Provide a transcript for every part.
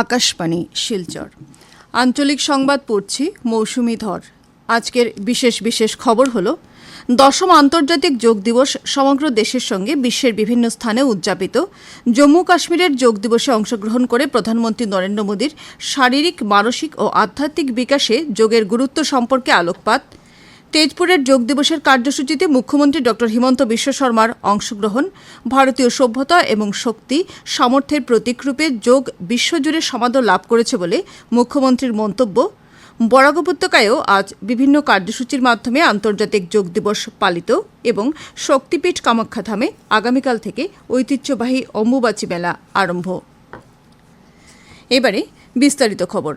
আকাশবাণী, শিলচর। আঞ্চলিক সংবাদ পড়ছি, মৌসুমি ধর। আজকের বিশেষ বিশেষ খবর হল, দশম আন্তর্জাতিক যোগ দিবস সমগ্র দেশের সঙ্গে বিশ্বের বিভিন্ন স্থানে উদযাপিত। জম্মু কাশ্মীরের যোগ দিবসে অংশগ্রহণ করে প্রধানমন্ত্রী নরেন্দ্র মোদীর শারীরিক, মানসিক ও আধ্যাত্মিক বিকাশে যোগের গুরুত্ব সম্পর্কে আলোকপাত। তেজপুরের যোগ দিবসের কার্যসূচিতে মুখ্যমন্ত্রী ড হিমন্ত বিশ্ব শর্মার অংশগ্রহণ, ভারতীয় সভ্যতা এবং শক্তি সামর্থ্যের প্রতীকরূপে যোগ বিশ্বজুড়ে সমাদর লাভ করেছে বলে মুখ্যমন্ত্রীর মন্তব্য। বরাক উপত্যকায়ও আজ বিভিন্ন কার্যসূচির মাধ্যমে আন্তর্জাতিক যোগ দিবস পালিত এবং শক্তিপীঠ কামাখ্যা ধামে আগামীকাল থেকে ঐতিহ্যবাহী অম্বুবাচী মেলা আরম্ভ। এবারে বিস্তারিত খবর।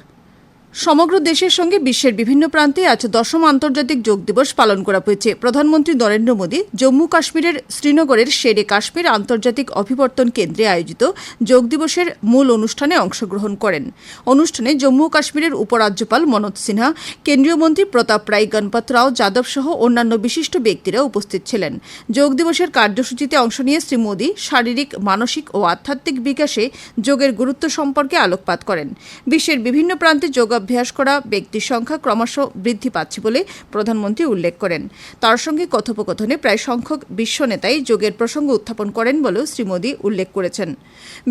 সমগ্র দেশের সঙ্গে বিশ্বের বিভিন্ন প্রান্তে আজ দশম আন্তর্জাতিক যোগ দিবস পালন করা হয়েছে। প্রধানমন্ত্রী নরেন্দ্র মোদী জম্মু কাশ্মীরের শ্রীনগরের শেরে কাশ্মীর আন্তর্জাতিক অভিবর্তন কেন্দ্রে আয়োজিত যোগ দিবসের মূল অনুষ্ঠানে অংশগ্রহণ করেন। অনুষ্ঠানে জম্মু কাশ্মীরের উপরাজ্যপাল মনোজ সিনহা, কেন্দ্রীয় মন্ত্রী প্রতাপ রায়, গণপত রাও, যাদব সহ অন্যান্য বিশিষ্ট ব্যক্তিরা উপস্থিত ছিলেন। যোগ দিবসের কার্যসূচিতে অংশ নিয়ে শ্রী মোদী শারীরিক, মানসিক ও আধ্যাত্মিক বিকাশে যোগের গুরুত্ব সম্পর্কে আলোকপাত করেন। বিশ্বের বিভিন্ন প্রান্তে যোগাভ্যাস করা ব্যক্তির সংখ্যা ক্রমশ বৃদ্ধি পাচ্ছে বলে প্রধানমন্ত্রী উল্লেখ করেন। তার সঙ্গে কথোপকথনে প্রায় সংখ্যক বিশ্ব নেতাই যোগের প্রসঙ্গ উত্থাপন করেন বলেও শ্রী মোদী উল্লেখ করেছেন।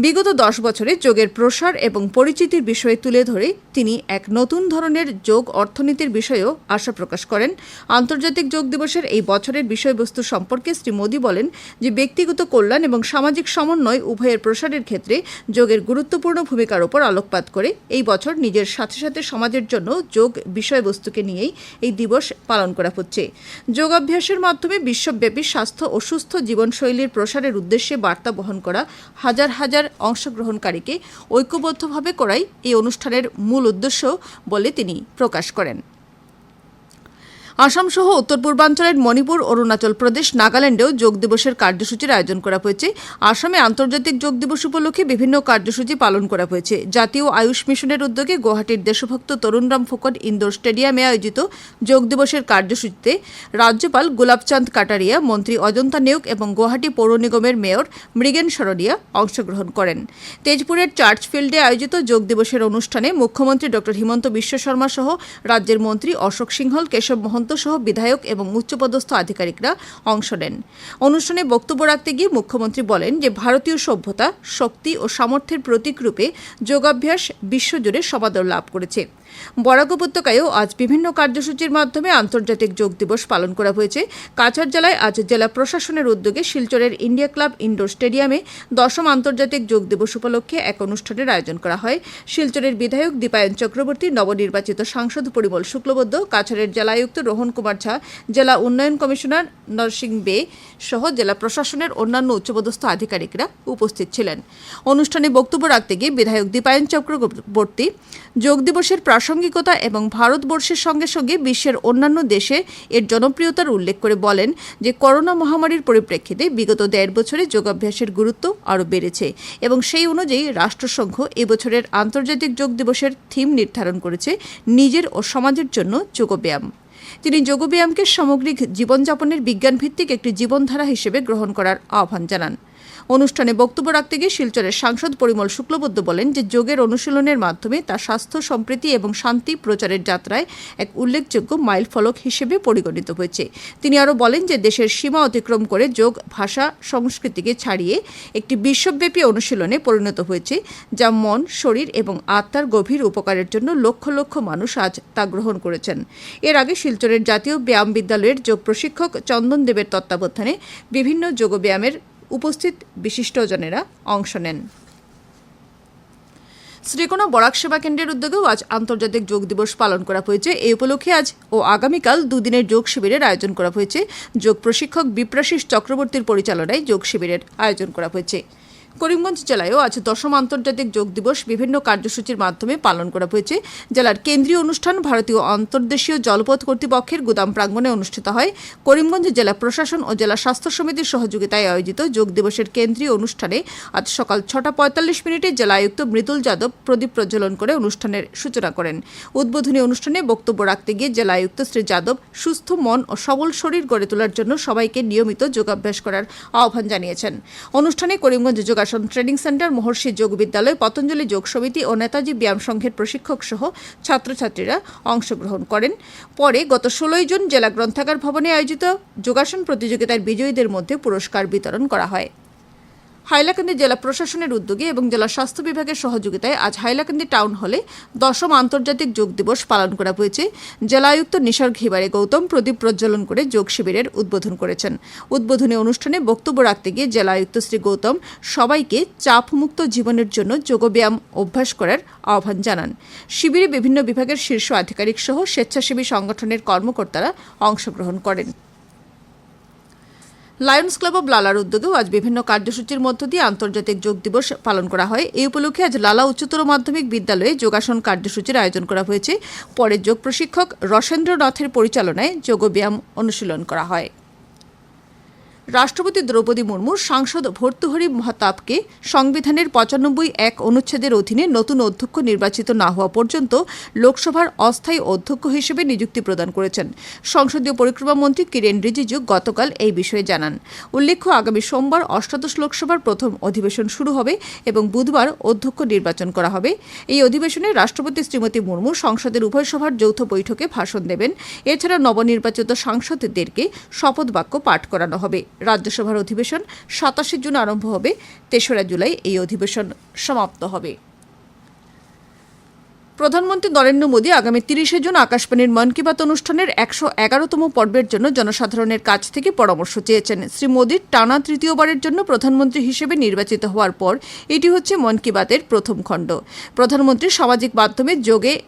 বিগত দশ বছরে যোগের প্রসার এবং পরিচিতির বিষয়ে তুলে ধরে তিনি এক নতুন ধরনের যোগ অর্থনীতির বিষয়েও আশা প্রকাশ করেন। আন্তর্জাতিক যোগ দিবসের এই বছরের বিষয়বস্তু সম্পর্কে শ্রী মোদী বলেন যে, ব্যক্তিগত কল্যাণ এবং সামাজিক সমন্বয় উভয়ের প্রসারের ক্ষেত্রে যোগের গুরুত্বপূর্ণ ভূমিকার উপর আলোকপাত করে এই বছর নিজের সাথে সাথে সমাজের জন্য যোগ বিষয়বস্তুকে নিয়েই এই দিবস পালন করা হচ্ছে। যোগাভ্যাসের মাধ্যমে বিশ্বব্যাপী স্বাস্থ্য ও সুস্থ জীবনশৈলীর প্রসারের উদ্দেশ্যে বার্তা বহন করা হাজার হাজার অংশগ্রহণকারীকে ঐক্যবদ্ধভাবে করাই এই অনুষ্ঠানের মূল উদ্দেশ্য বলে তিনি প্রকাশ করেন। আসাম সহ উত্তর পূর্বাঞ্চলের মণিপুর, অরুণাচল প্রদেশ, নাগাল্যান্ডেও যোগ দিবসের কার্যসূচির আয়োজন করা হয়েছে। আসামে আন্তর্জাতিক যোগ দিবস উপলক্ষে বিভিন্ন কার্যসূচি পালন করা হয়েছে। জাতীয় আয়ুষ মিশনের উদ্যোগে গুয়াহাটির দেশভক্ত তরুণরাম ফোকট ইন্দোর স্টেডিয়ামে আয়োজিত যোগ দিবসের কার্যসূচিতে রাজ্যপাল গোলাপচাঁদ কাটারিয়া, মন্ত্রী অজন্তা নেউক এবং গুয়াহাটি পৌর নিগমের মেয়র মৃগেন সরডিয়া অংশগ্রহণ করেন। তেজপুরের চার্চ ফিল্ডে আয়োজিত যোগ দিবসের অনুষ্ঠানে মুখ্যমন্ত্রী ড হিমন্ত বিশ্ব শর্মা সহ রাজ্যের মন্ত্রী অশোক সিংহল, কেশব মহন্ত সহ বিধায়ক এবং উচ্চপদস্থ আধিকারিকরা অংশ নেন। অনুষ্ঠানে বক্তব্য রাখতে গিয়ে মুখ্যমন্ত্রী বলেন যে, ভারতীয় সভ্যতা, শক্তি ও সামর্থ্যের প্রতীকরূপে যোগাভ্যাস বিশ্বজুড়ে সমাদর লাভ করেছে। বরাক উপত্যকায়ও আজ বিভিন্ন কার্যসূচির মাধ্যমে আন্তর্জাতিক যোগ দিবস পালন করা হয়েছে। কাছাড় জেলায় আজ জেলা প্রশাসনের উদ্যোগে শিলচরের ইন্ডিয়া ক্লাব ইনডোর স্টেডিয়ামে দশম আন্তর্জাতিক যোগ দিবস উপলক্ষে এক অনুষ্ঠানের আয়োজন করা হয়। শিলচরের বিধায়ক দীপায়ন চক্রবর্তী, নবনির্বাচিত সাংসদ পরিমল শুক্লবদ্ধ কাছাড়ের জেলায়ুক্ত রোহন কুমার ঝা, জেলা উন্নয়ন কমিশনার নরসিং বে সহ জেলা প্রশাসনের অন্যান্য উচ্চপদস্থ আধিকারিকরা উপস্থিত ছিলেন। অনুষ্ঠানে বক্তব্য রাখতে গিয়ে বিধায়ক দীপায়ন চক্রবর্তী, যোগ দিবসের প্রাসঙ্গিকতা এবং ভারতবর্ষের সঙ্গে সঙ্গে বিশ্বের অন্যান্য দেশে এর জনপ্রিয়তার উল্লেখ করে বলেন যে করোনা মহামারীর পরিপ্রেক্ষিতে বিগত দেড় বছরে যোগাভ্যাসের গুরুত্ব আরও বেড়েছে এবং সেই অনুযায়ী রাষ্ট্রসংঘ এবছরের আন্তর্জাতিক যোগ দিবসের থিম নির্ধারণ করেছে নিজের ও সমাজের জন্য যোগব্যায়াম। তিনি যোগব্যায়ামকে সামগ্রিক জীবনযাপনের বিজ্ঞানভিত্তিক একটি জীবনধারা হিসেবে গ্রহণ করার আহ্বান জানান। অনুষ্ঠানে বক্তব্য রাখতে গিয়ে শিলচরের সাংসদ পরিমল শুক্লবদ্ধ বলেন যে যোগের অনুশীলনের মাধ্যমে তা স্বাস্থ্য, সম্প্রীতি এবং শান্তি প্রচারের যাত্রায় এক উল্লেখযোগ্য মাইল ফলক হিসেবে পরিগণিত হয়েছে। তিনি আরও বলেন যে দেশের সীমা অতিক্রম করে যোগ ভাষা, সংস্কৃতিকে ছাড়িয়ে একটি বিশ্বব্যাপী অনুশীলনে পরিণত হয়েছে, যা মন, শরীর এবং আত্মার গভীর উপকারের জন্য লক্ষ লক্ষ মানুষ আজ তা গ্রহণ করেছেন। এর আগে শিলচরের জাতীয় ব্যায়াম বিদ্যালয়ের যোগ প্রশিক্ষক চন্দন দেবের তত্ত্বাবধানে বিভিন্ন যোগব্যায়ামের উপস্থিত বিশিষ্টজনেরা অংশ নেন। শ্রীকোনা বরাক সেবা কেন্দ্রের উদ্যোগেও আজ আন্তর্জাতিক যোগ দিবস পালন করা হয়েছে। এই উপলক্ষে আজ ও আগামীকাল দুদিনের যোগ শিবিরের আয়োজন করা হয়েছে। যোগ প্রশিক্ষক বিপ্রাশিস চক্রবর্তীর পরিচালনায় যোগ শিবিরের আয়োজন করা হয়েছে। করিমগঞ্জ জেলায়ও আজ দশম আন্তর্জাতিক যোগ দিবস বিভিন্ন কার্যসূচির মাধ্যমে পালন করা হয়েছে। জেলার কেন্দ্রীয় অনুষ্ঠান ভারতীয় অন্তর্দেশীয় জলপথ কর্তৃপক্ষের গুদাম প্রাঙ্গণে অনুষ্ঠিত হয়। করিমগঞ্জ জেলা প্রশাসন ও জেলা স্বাস্থ্য সমিতির সহযোগিতায় আয়োজিত যোগ দিবসের কেন্দ্রীয় অনুষ্ঠানে আজ সকাল ছটা পঁয়তাল্লিশ মিনিটে জেলা আয়ুক্ত মৃদুল যাদব প্রদীপ প্রজ্বলন করে অনুষ্ঠানের সূচনা করেন। উদ্বোধনী অনুষ্ঠানে বক্তব্য রাখতে গিয়ে জেলা আয়ুক্ত শ্রী যাদব সুস্থ মন ও সবল শরীর গড়ে তোলার জন্য সবাইকে নিয়মিত যোগাভ্যাস করার আহ্বান জানিয়েছেন। অনুষ্ঠানে করিমগঞ্জ যোগা যোগাসন ট্রেনিং সেন্টার, মহর্ষি যোগ বিদ্যালয়, পতঞ্জলি যোগ সমিতি ও নেতাজি ব্যায়াম সংঘের প্রশিক্ষক সহ ছাত্রছাত্রীরা অংশগ্রহণ করেন। পরে গত ষোলোই জুন জেলা গ্রন্থাগার ভবনে আয়োজিত যোগাসন প্রতিযোগিতার বিজয়ীদের মধ্যে পুরস্কার বিতরণ করা হয়। হাইলাকান্দি জেলা প্রশাসনের উদ্যোগে এবং জেলা স্বাস্থ্য বিভাগের সহযোগিতায় আজ হাইলাকান্দি টাউন হলে দশম আন্তর্জাতিক যোগ দিবস পালন করা হয়েছে। জেলা আয়ুক্ত নিসর্গ হিবারে গৌতম প্রদীপ প্রজ্বলন করে যোগ শিবিরের উদ্বোধন করেছেন। উদ্বোধনী অনুষ্ঠানে বক্তব্য রাখতে গিয়ে জেলা আয়ুক্ত শ্রী গৌতম সবাইকে চাপমুক্ত জীবনের জন্য যোগব্যায়াম অভ্যাস করার আহ্বান জানান। শিবিরে বিভিন্ন বিভাগের শীর্ষ আধিকারিক সহ স্বেচ্ছাসেবী সংগঠনের কর্মকর্তারা অংশগ্রহণ করেন। লায়ন্স ক্লাব অব লালার উদ্যোগেও আজ বিভিন্ন কার্যসূচির মধ্য দিয়ে আন্তর্জাতিক যোগ দিবস পালন করা হয়। এই উপলক্ষে আজ লালা উচ্চতর মাধ্যমিক বিদ্যালয়ে যোগাসন কার্যসূচির আয়োজন করা হয়েছে। পরে যোগ প্রশিক্ষক রসেন্দ্র রসেন্দ্রনাথের পরিচালনায় যোগব্যায়াম অনুশীলন করা হয়। রাষ্ট্রপতি দ্রৌপদী মুর্মু, সাংসদ ভর্তুহরি মহতাবকে সংবিধানের পঁচানব্বই এক অনুচ্ছেদের অধীনে নতুন অধ্যক্ষ নির্বাচিত না হওয়া পর্যন্ত লোকসভার অস্থায়ী অধ্যক্ষ হিসেবে নিযুক্তি প্রদান করেছেন। সংসদীয় পরিক্রমা মন্ত্রী কিরেন রিজিজু গতকাল এই বিষয়ে জানান। উল্লেখ্য, আগামী সোমবার অষ্টাদশ লোকসভার প্রথম অধিবেশন শুরু হবে এবং বুধবার অধ্যক্ষ নির্বাচন করা হবে। এই অধিবেশনে রাষ্ট্রপতি শ্রীমতী মুর্মু সংসদের উভয় সভার যৌথ বৈঠকে ভাষণ দেবেন। এছাড়া নবনির্বাচিত সাংসদদেরকে শপথ বাক্য পাঠ করানো হবে। রাজ্যসভার অধিবেশন সাতাশে জুন আরম্ভ হবে। তেসরা জুলাই এই অধিবেশন সমাপ্ত হবে। প্রধানমন্ত্রী নরেন্দ্র মোদী আগামী তিরিশে জুন আকাশবাণীর মন কি বাত অনুষ্ঠানের একশো এগারোতম পর্বের জন্য জনসাধারণের কাছ থেকে পরামর্শ চেয়েছেন। শ্রী মোদীর টানা তৃতীয়বারের জন্য প্রধানমন্ত্রী হিসেবে নির্বাচিত হওয়ার পর এটি হচ্ছে মন কি বাতের প্রথম খণ্ড। প্রধানমন্ত্রী সামাজিক মাধ্যমে যোগে,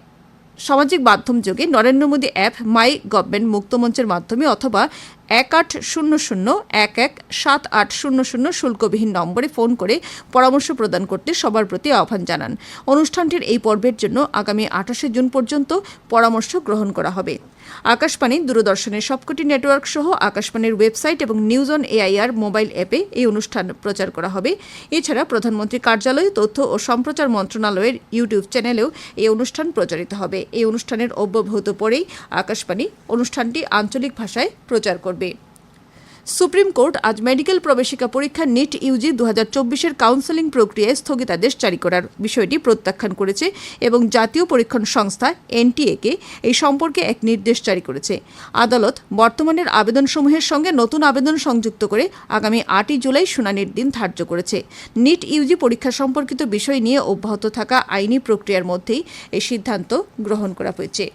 সামাজিক মাধ্যম যোগে Narendra Modi app my government মুক্তমঞ্চের মাধ্যমে অথবা এক আট শূন্য শূন্য এক এক সাত আট শূন্য শূন্য শুল্কবিহীন নম্বরে ফোন করে পরামর্শ প্রদান করতে সবার প্রতি আহ্বান জানান। অনুষ্ঠানটির এই পর্বের জন্য আগামী আঠাশে জুন পর্যন্ত পরামর্শ গ্রহণ করা হবে। আকাশবাণী দূরদর্শনের সবকটি নেটওয়ার্ক সহ আকাশবাণীর ওয়েবসাইট এবং নিউজ অন এআইআর মোবাইল অ্যাপে এই অনুষ্ঠান প্রচার করা হবে। এছাড়া প্রধানমন্ত্রী কার্যালয়, তথ্য ও সম্প্রচার মন্ত্রণালয়ের ইউটিউব চ্যানেলেও এই অনুষ্ঠান প্রচারিত হবে। এই অনুষ্ঠানের অব্যবহত পরেই আকাশবাণী অনুষ্ঠানটি আঞ্চলিক ভাষায় প্রচার করবে। সুপ্রিম কোর্ট আজ মেডিকেল প্রবেশিকা পরীক্ষা নিট ইউজি দু হাজার চব্বিশের কাউন্সেলিং প্রক্রিয়ায় স্থগিতাদেশ জারি করার বিষয়টি প্রত্যাখ্যান করেছে এবং জাতীয় পরীক্ষণ সংস্থা এনটিএকে এই সম্পর্কে এক নির্দেশ জারি করেছে। আদালত বর্তমানের আবেদনসমূহের সঙ্গে নতুন আবেদন সংযুক্ত করে আগামী আটই জুলাই শুনানির দিন ধার্য করেছে। নিট ইউজি পরীক্ষা সম্পর্কিত বিষয় নিয়ে অব্যাহত থাকা আইনি প্রক্রিয়ার মধ্যেই এই সিদ্ধান্ত গ্রহণ করা হয়েছে।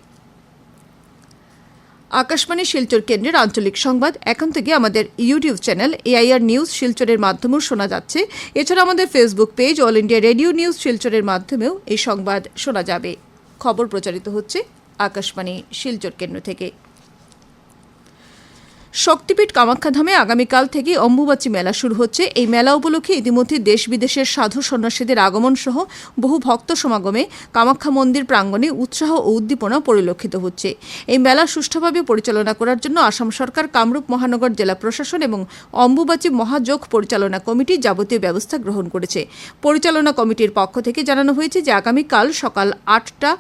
আকাশবাণী শিলচর কেন্দ্রের আঞ্চলিক সংবাদ। এখন থেকে আমাদের ইউটিউব চ্যানেল এআইআর নিউজ শিলচরের মাধ্যমেও শোনা যাচ্ছে। এছাড়া আমাদের Facebook page All India Radio news শিলচরের মাধ্যমেও এই সংবাদ শোনা যাবে। খবর প্রচারিত হচ্ছে আকাশবাণী শিলচর কেন্দ্র থেকে। শক্তিপীঠ কামাখ্যাধামে আগামীকাল থেকে অম্বুবাচী মেলা শুরু হচ্ছে। এই মেলা উপলক্ষে ইতিমধ্যে দেশ বিদেশের সাধু সন্ন্যাসীদের আগমন সহ বহু ভক্ত সমাগমে কামাখ্যা মন্দির প্রাঙ্গণে উৎসাহ ও উদ্দীপনা পরিলক্ষিত হচ্ছে। এই মেলা সুষ্ঠুভাবে পরিচালনা করার জন্য আসাম সরকার, কামরূপ মহানগর জেলা প্রশাসন এবং অম্বুবাচী মহাযোগ পরিচালনা কমিটি যাবতীয় ব্যবস্থা গ্রহণ করেছে। পরিচালনা কমিটির পক্ষ থেকে জানানো হয়েছে যে আগামীকাল সকাল আটটা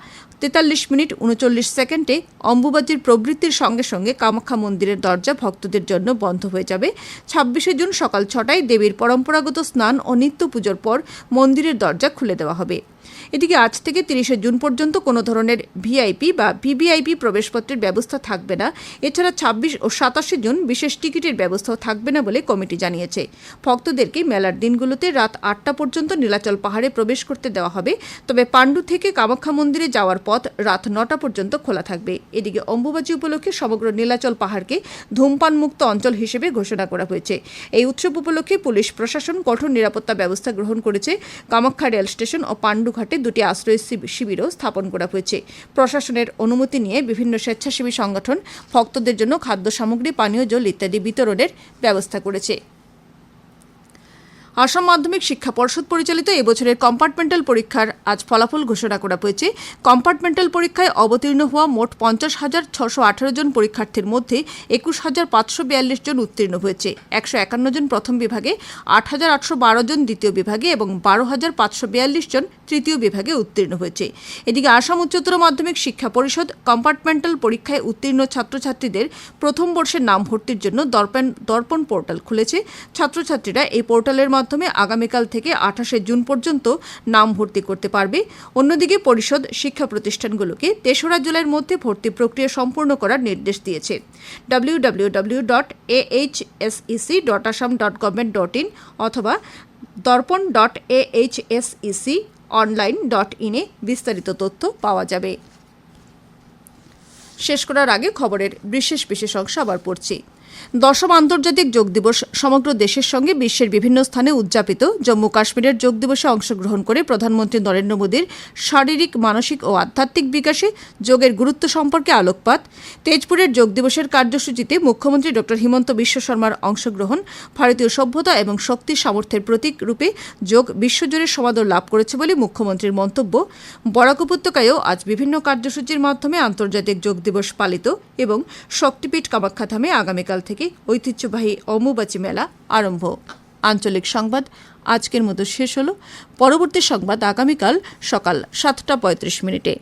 তেতাল্লিশ মিনিট উনচল্লিশ সেকেন্ডে অম্বুবাজির প্রবৃত্তির সঙ্গে সঙ্গে কামাখ্যা মন্দিরের দরজা ভক্তদের জন্য বন্ধ হয়ে যাবে। ছাব্বিশে জুন সকাল ছটায় দেবীর পরম্পরাগত স্নান ও নিত্য পুজোর পর মন্দিরের দরজা খুলে দেওয়া হবে। এদিকে আজ থেকে তিরিশে জুন পর্যন্ত কোনো ধরনের ভিআইপি বা ভিভিআইপি প্রবেশপত্রের ব্যবস্থা থাকবে না। এছাড়া ছাব্বিশ ও সাতাশে জুন বিশেষ টিকিটের ব্যবস্থাও থাকবে না বলে কমিটি জানিয়েছে। ভক্তদেরকে মেলার দিনগুলোতে রাত আটটা পর্যন্ত নীলাচল পাহাড়ে প্রবেশ করতে দেওয়া হবে। তবে পাণ্ডু থেকে কামাখ্যা মন্দিরে যাওয়ার পথ রাত নটা পর্যন্ত খোলা থাকবে। এদিকে অম্বুবাচী উপলক্ষে সমগ্র নীলাচল পাহাড়কে ধূমপান মুক্ত অঞ্চল হিসেবে ঘোষণা করা হয়েছে। এই উৎসব উপলক্ষে পুলিশ, প্রশাসন, কঠোর নিরাপত্তা ব্যবস্থা গ্রহণ করেছে। কামাখ্যা রেল স্টেশন ও পাণ্ডুঘাটে দুটি আশ্রয় শিবি- শিবিরও স্থাপন করা হয়েছে। প্রশাসনের অনুমতি নিয়ে বিভিন্ন স্বেচ্ছাসেবী সংগঠন ভক্তদের জন্য খাদ্য সামগ্রী, পানীয় জল ইত্যাদি বিতরণের ব্যবস্থা করেছে। আসাম মাধ্যমিক শিক্ষা পর্ষদ পরিচালিত এবছরের কম্পার্টমেন্টাল পরীক্ষার আজ ফলাফল ঘোষণা করা হয়েছে। কম্পার্টমেন্টাল পরীক্ষায় অবতীর্ণ হওয়া মোট পঞ্চাশ হাজার ছশো আঠারো জন পরীক্ষার্থীর মধ্যে একুশ হাজার পাঁচশো বিয়াল্লিশ জন উত্তীর্ণ হয়েছে। একশো একান্ন জন প্রথম বিভাগে, আট হাজার আটশো বারো জন দ্বিতীয় বিভাগে এবং বারো হাজার পাঁচশো বিয়াল্লিশ জন তৃতীয় বিভাগে উত্তীর্ণ হয়েছে। এদিকে আসাম উচ্চতর মাধ্যমিক শিক্ষা পরিষদ কম্পার্টমেন্টাল পরীক্ষায় উত্তীর্ণ ছাত্রছাত্রীদের প্রথম বর্ষের নাম ভর্তির জন্য দর্পণ দর্পণ পোর্টাল খুলেছে। ছাত্রছাত্রীরা এই পোর্টালের মাধ্যমে মাধ্যমে আগামীকাল থেকে আঠাশে জুন পর্যন্ত নাম ভর্তি করতে পারবে। অন্যদিকে পরিষদ শিক্ষা প্রতিষ্ঠানগুলোকে তেসরা জুলাইয়ের মধ্যে ভর্তি প্রক্রিয়া সম্পূর্ণ করার নির্দেশ দিয়েছে। W W W dot dot dot in অথবা দর্পণ ডট অনলাইন ডট ইনে বিস্তারিত তথ্য পাওয়া যাবে। শেষ করার আগে খবরের বিশেষ বিশেষ অংশ আবার পড়ছি। দশম আন্তর্জাতিক যোগ দিবস সমগ্র দেশের সঙ্গে বিশ্বের বিভিন্ন স্থানে উদযাপিত। জম্মু কাশ্মীরের যোগ দিবসে অংশগ্রহণ করে প্রধানমন্ত্রী নরেন্দ্র মোদীর শারীরিক, মানসিক ও আধ্যাত্মিক বিকাশে যোগের গুরুত্ব সম্পর্কে আলোকপাত। তেজপুরের যোগ দিবসের কার্যসূচিতে মুখ্যমন্ত্রী ডক্টর হিমন্ত বিশ্ব শর্মার অংশগ্রহণ ভারতীয় সভ্যতা এবং শক্তি সামর্থ্যের প্রতীক রূপে যোগ বিশ্বজুড়ে সমাদর লাভ করেছে বলে মুখ্যমন্ত্রীর মন্তব্য। বরাক উপত্যকায়ও আজ বিভিন্ন কার্যসূচির মাধ্যমে আন্তর্জাতিক যোগ দিবস পালিত এবং শক্তিপীঠ কামাখ্যাধামে আগামীকাল থেকে ঐতিহ্যবাহী অম্বুবাচী মেলা আরম্ভ। আঞ্চলিক সংবাদ, আজকের মতো শেষ হলো। পরবর্তী সংবাদ আগামীকাল সকাল সাতটা পঁয়ত্রিশ মিনিটে।